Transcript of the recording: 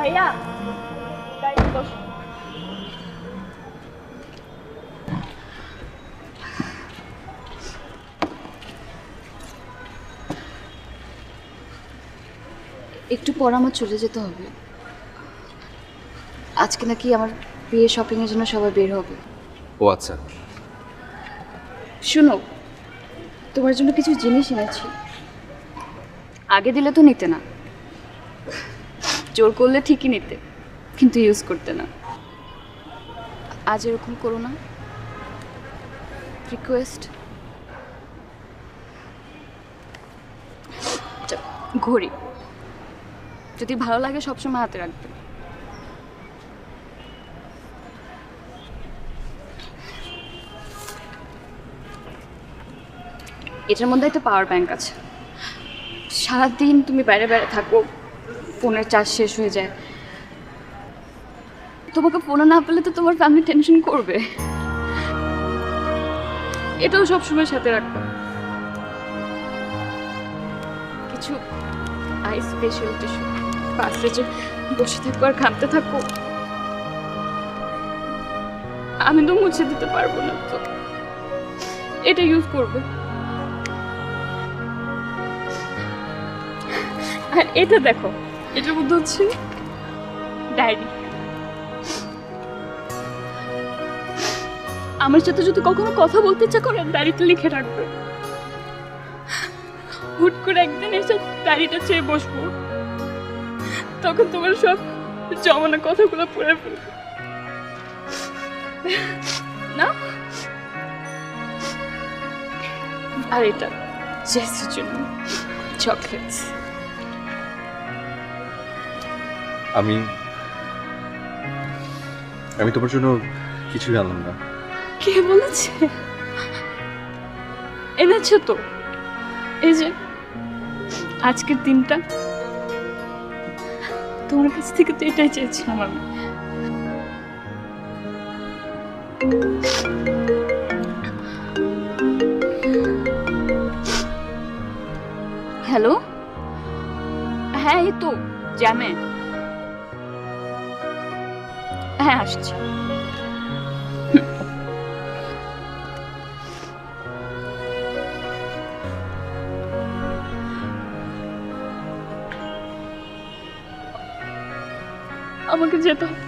ভাইয়া। গাড়িতে বসো। একটু পর আমার চলে যেতে হবে। আজকে নাকি আমার বিয়ে শপিংয়ের জন্য সবাই বের হবে। ও আচ্ছা। শুনো তোমার জন্য কিছু জিনিস এনেছি। আগে দিলে তো নিতে না। জোর করলে ঠিকই নিতে, কিন্তু ইউজ করতে না। আজ এরকম করো না। রিকোয়েস্ট ঘড়ি। যদি ভালো লাগে সবসময় হাতে রাখবে। এটার মধ্যে একটা পাওয়ার ব্যাংক আছে। সারাদিন তুমি বাইরে বাইরে থাকো। ফোনের চার্জ শেষ হয়ে যায়। তোমাকে ফোনে না পেলে তো তোমার ফ্যামিলি টেনশন করবে। এটাও সবসময় সাথে রাখবে। কিছু আইস স্পেশাল টিস্যু পাশে যে বসে থাকো আর ঘামতে থাকো, আমি তো মুছে দিতে পারব না তো। এটা ইউজ করবে। আর এটা দেখো এটার মধ্যে হচ্ছে ডায়েরি। আমার সাথে যদি কখনো কথা বলতে ইচ্ছা করে ডায়েরিতে লিখে রাখবে। হুট করে একদিন এসে ডায়েরিটা চেয়ে বসবো। তখন তোমার সব জমানো কথাগুলো পড়ে ফেলবে। না? আর এটা, জেসির জন্য, চকলেটস। আমি আমি তোমার জন্য কিছু আনলাম না। কে বলেছে? এনেছো তো। এই যে, আজকের দিনটা। তোমার কাছ থেকে তো এটাই চেয়েছিলাম আমি। হ্যালো? হ্যাঁ এই তো, জ্যামে। হ্যাঁ আসছি। আমাকে যেতে হবে।